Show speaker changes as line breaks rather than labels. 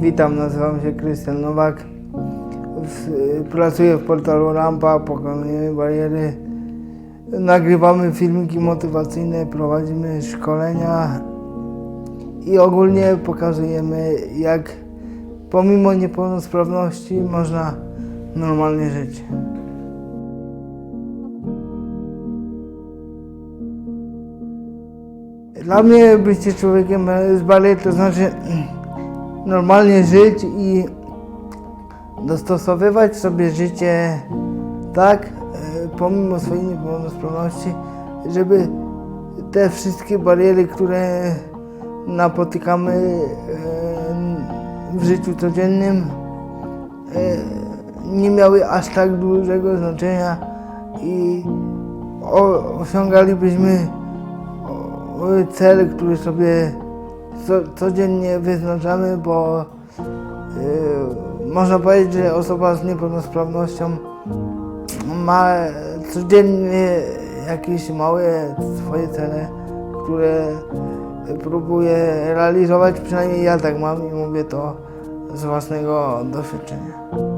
Witam, nazywam się Krystian Nowak. Pracuję w portalu Rampa, pokonujemy bariery. Nagrywamy filmiki motywacyjne, prowadzimy szkolenia i ogólnie pokazujemy, jak pomimo niepełnosprawności można normalnie żyć. Dla mnie bycie człowiekiem z barier to znaczy normalnie żyć i dostosowywać sobie życie tak, e, pomimo swojej niepełnosprawności, żeby te wszystkie bariery, które napotykamy e, w życiu codziennym, e, nie miały aż tak dużego znaczenia i osiągalibyśmy cel, który sobie co, codziennie wyznaczamy, bo y, można powiedzieć, że osoba z niepełnosprawnością ma codziennie jakieś małe swoje cele, które próbuje realizować, przynajmniej ja tak mam i mówię to z własnego doświadczenia.